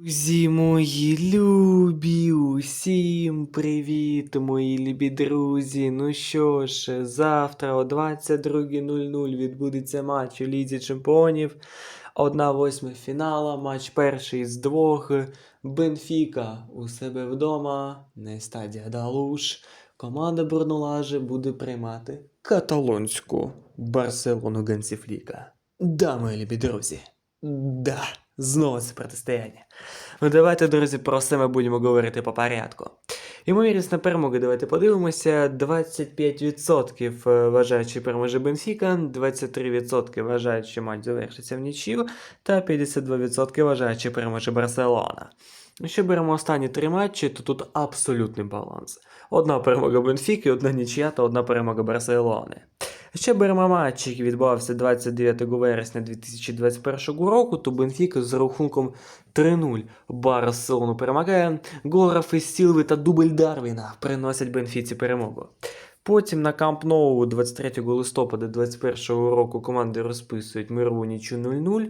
Друзі мої любі, усім привіт, мої любі друзі. Ну що ж, завтра о 22.00 відбудеться матч у Лізі Чемпіонів. 1-8 фінала, матч перший з двох. Бенфіка у себе вдома, не стадія Далуш. Команда Бурнулаже буде приймати каталонську Барселону Гансіфліка. Да, мої любі друзі. Да, знову це протистояння. Ну давайте, друзі, про все ми будемо говорити по порядку. Ймовірність на перемогу давайте подивимося. 25% е, вважають, що переможе Бенфіка, 23% вважають, що матч завершиться в нічию, та 52% вважають, що переможе Барселона. Якщо беремо останні три матчі, то тут абсолютний баланс. Одна перемога Бенфіки, одна нічия та одна перемога Барселони. Ще матч, який відбувався 29 вересня 2021 року, то Бенфіка з рахунком 3-0 Барселону перемагає. Гол Рафи Сілви та дубль Дарвіна приносять Бенфіці перемогу. Потім на Камп Ноу 23 листопада 2021 року команди розписують мирову нічу 0-0.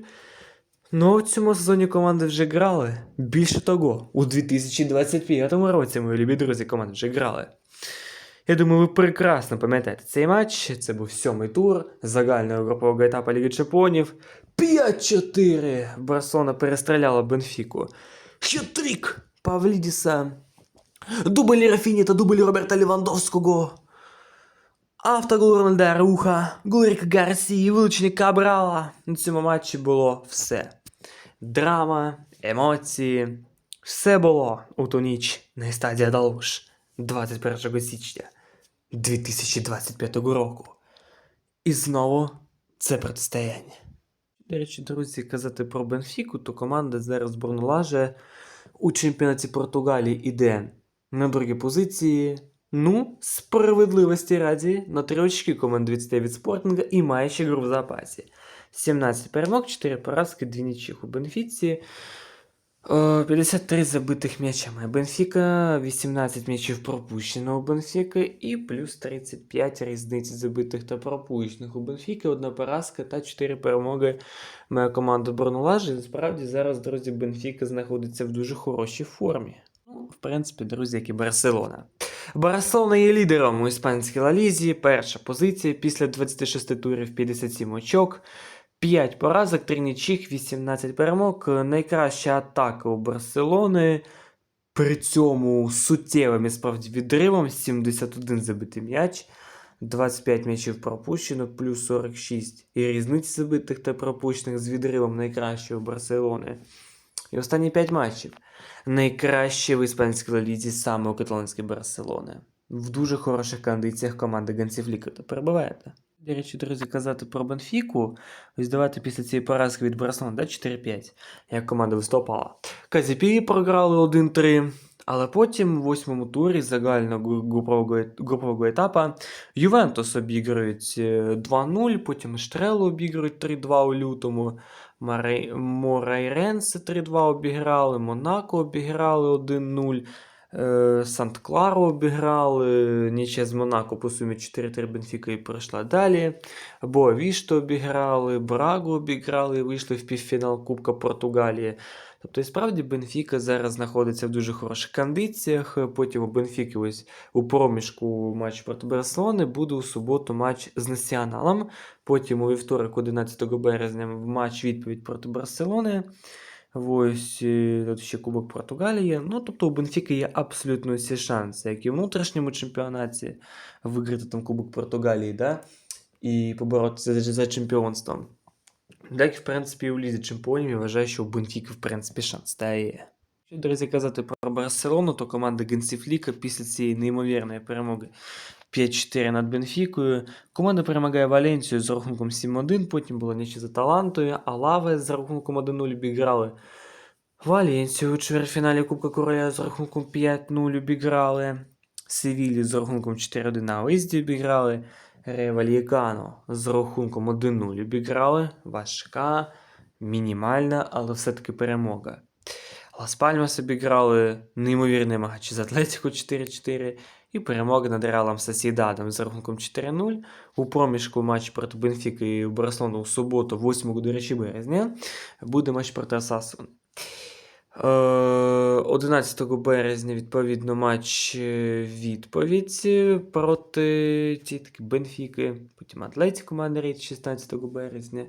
Ну, в цьому сезоні команди вже грали. Більше того, у 2025 році, мої любі друзі, команди вже грали. Я думаю, ви прекрасно пам'ятаєте цей матч. Це був сьомий тур загального групового етапу Ліги Чемпіонів. 5-4 Барселона перестріляла Бенфіку. Хітрік Павлідіса. Дубль Рафіні та дубль Роберта Лівандовського. Автогол Рональда Руха, Гурік Гарсії, вилучення Кабрала. На цьому матчі було все. Драма, емоції. Все було у ту ніч на стадії Далуш 21 січня 2025 року. І знову це протистояння. До речі, друзі, казати про Бенфіку, то команда зараз Бурнулаже у чемпіонаті Португалії іде на другій позиції. Ну, справедливості раді, на три очки команда відстає від спортинга і має ще гру в запасі. 17 перемог, 4 поразки, 2 нічих у Бенфіці. Е, 53 забитих м'яча має Бенфіка, 18 м'ячів пропущено у Бенфіка і плюс 35 різниць забитих та пропущених у Бенфіки, одна поразка та 4 перемоги має команда Борнулажі. Насправді зараз, друзі, Бенфіка знаходиться в дуже хорошій формі. Ну, в принципі, друзі, як і Барселона. Барселона є лідером у іспанській лалізі, перша позиція після 26 турів 57 очок. 5 поразок, 3 нічих, 18 перемог. Найкраща атака у Барселони. При цьому суттєвим і справді відривом 71 забитий м'яч, 25 м'ячів пропущено, плюс 46 і різниці забитих та пропущених з відривом найкраще у Барселони. І останні 5 матчів. Найкраще в іспанській лізі саме у каталонській Барселони. В дуже хороших кондиціях команда Гансіфліка та перебуваєте. До речі, друзі, казати про Бенфіку, ось давайте після цієї поразки від Барселони, да, 4-5, як команда виступала. Казіпі програли 1-3, але потім в восьмому турі загального гру- групового, групового етапа Ювентус обіграють е, 2-0, потім Штрелу обіграють 3-2 у лютому, Морайренси 3-2 обіграли, Монако обіграли 1-0. Е, Сант-Клару обіграли, нічия з Монако по сумі 4-3 Бенфіка і пройшла далі. Боавішто обіграли, Брагу обіграли і вийшли в півфінал Кубка Португалії. Тобто, і справді Бенфіка зараз знаходиться в дуже хороших кондиціях. Потім у Бенфіки ось у проміжку матч проти Барселони буде у суботу матч з Націоналом. Потім у вівторок, 11 березня, в матч відповідь проти Барселони. Ось е, тут ще Кубок Португалії. Ну, тобто у Бенфіки є абсолютно всі шанси, як і в внутрішньому чемпіонаті виграти там Кубок Португалії, да? і поборотися за, чемпіонством. Так, в принципі, у Лізі Чемпіонів я вважаю, що у Бенфіки, в принципі, шанс та є. Що, друзі, казати про Барселону, то команда Генсіфліка після цієї неймовірної перемоги 5-4 над Бенфікою. Команда перемагає Валенцію з рахунком 7-1, потім була нічия за Талантою, а Лаве з рахунком 1-0 обіграли Валенцію у чвертьфіналі Кубка Короля з рахунком 5-0 обіграли. Севілі з рахунком 4-1 на виїзді обіграли. Ревальєкано з рахунком 1-0 обіграли. Важка, мінімальна, але все-таки перемога. Лас Пальмас обіграли неймовірний матч з Атлетіко 4-4 і перемога над Реалом Сосідадом з рахунком 4-0. У проміжку матч проти Бенфіки і Барселони у суботу, 8 до речі, березня, буде матч проти Асасун. Е, 11 березня, відповідно, матч е, відповідь е, проти тітки Бенфіки, потім Атлетіко Мадрид 16 березня.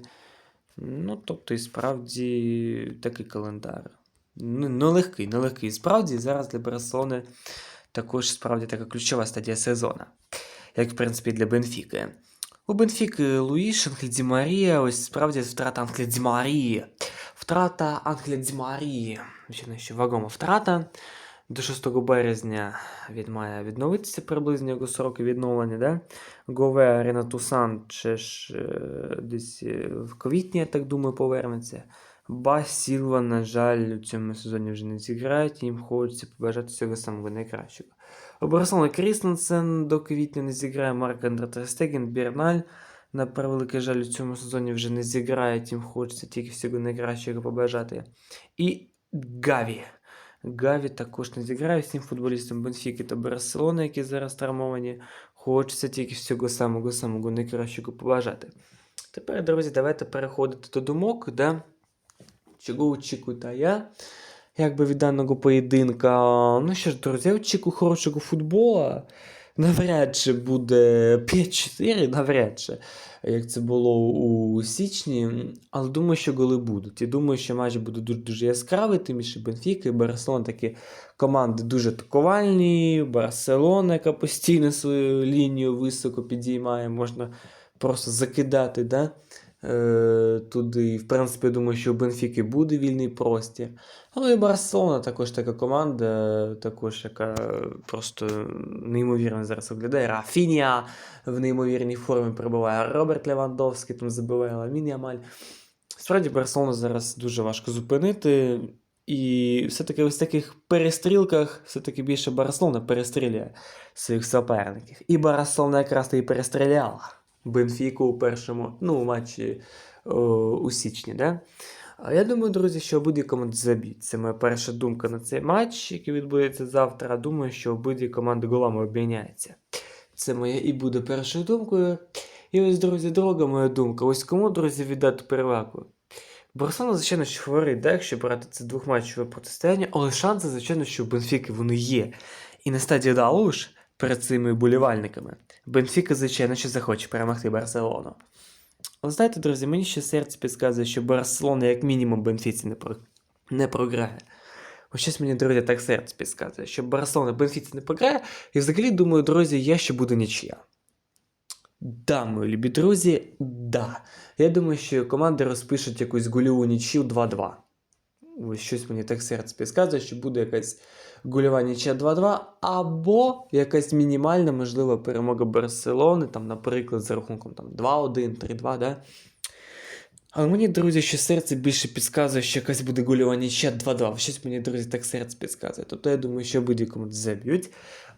Ну, тобто, і справді такий календар. Ну, нелегкий, нелегкий. Справді, зараз для Барселони також справді така ключова стадія сезону, як в принципі для Бенфіки. У Бенфіки Луїш, Анхель Марія, ось справді втрата Анхеля Ді Марії. Втрата Анхеля Ді Марії. Звичайно, що вагома втрата. До 6 березня він має відновитися приблизно його сроки відновлення. Да? Гове Ренату Санчеш е, десь е, в квітні, я так думаю, повернеться. Ба Сілва, на жаль, у цьому сезоні вже не зіграють, їм хочеться побажати всього самого найкращого. У Барселони до квітня не зіграє, Марк Андретерстеген, Бірналь. На превеликий жаль, у цьому сезоні вже не зіграють, їм хочеться тільки всього найкращого побажати. І Гаві. Гаві також не зіграє всім футболістам Бенфіки та Барселони, які зараз травмовані. Хочеться тільки всього самого самого найкращого побажати. Тепер, друзі, давайте переходити до думок, да? Чого очікую та я. Якби від даного поєдинка. Ну що ж, друзі, я очікую хорошого футбола. Навряд чи буде 5-4, навряд чи, як це було у січні. Але думаю, що голи будуть. І думаю, що матч буде дуже дуже яскравий, тим більше Бенфіка і Барселона такі команди дуже атакувальні. Барселона, яка постійно свою лінію високо підіймає, можна просто закидати. да? Е, туди. В принципі, я думаю, що у Бенфіки буде вільний простір. Але і Барселона також така команда, також яка просто неймовірно зараз виглядає. Рафінія в неймовірній формі перебуває. Роберт Левандовський там забиває Ламін Ямаль. Справді, Барселону зараз дуже важко зупинити. І все-таки ось таких перестрілках все-таки більше Барселона перестріляє своїх суперників. І Барселона якраз і перестріляла. Бенфіку у першому ну, матчі о, у січні. Да? Я думаю, друзі, що обидві команди заб'ють. Це моя перша думка на цей матч, який відбудеться завтра. Думаю, що обидві команди голами обміняються. Це моя і буде першою думкою. І ось, друзі, друга моя думка. Ось кому, друзі, віддати перевагу. Барселона, звичайно, що фаворит, да, якщо брати це двохматчеве протистояння, але шанси, звичайно, що у Бенфіки вони є. І на стадії Далуш перед цими болівальниками. Бенфіка, звичайно, що захоче перемогти Барселону. Але знаєте, друзі, мені ще серце підказує, що Барселона, як мінімум, Бенфіці не, про... не програє. Ось щось мені, друзі, так серце підказує, що Барселона Бенфіці не програє. І взагалі, думаю, друзі, я ще буду нічия. Да, мої любі друзі, да. Я думаю, що команди розпишуть якусь гольову нічию 2-2. Ось щось мені так серце підказує, що буде якась гольова нічия 2-2, або якась мінімальна, можлива перемога Барселони, там, наприклад, за рахунком там, 2-1, 3-2, да? Але мені, друзі, що серце більше підказує, що якась буде гольова нічия 2-2. Щось мені, друзі, так серце підказує. Тобто я думаю, що команди заб'ють.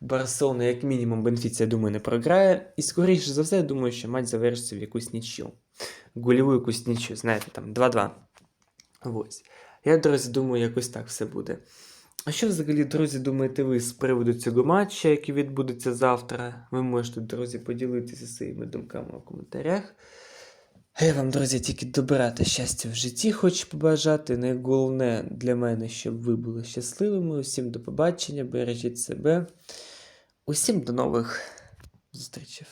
Барселона, як мінімум, Бенфіці, я думаю, не програє. І скоріше за все, я думаю, що матч завершиться в якусь нічю. Гольову якусь нічю, знаєте, там 2-2. Ось. Я, друзі, думаю, якось так все буде. А що взагалі, друзі, думаєте ви з приводу цього матча, який відбудеться завтра? Ви можете, друзі, поділитися своїми думками у коментарях. А я вам, друзі, тільки добра та щастя в житті хочу побажати. Найголовне для мене, щоб ви були щасливими. Усім до побачення, бережіть себе. Усім до нових зустрічей.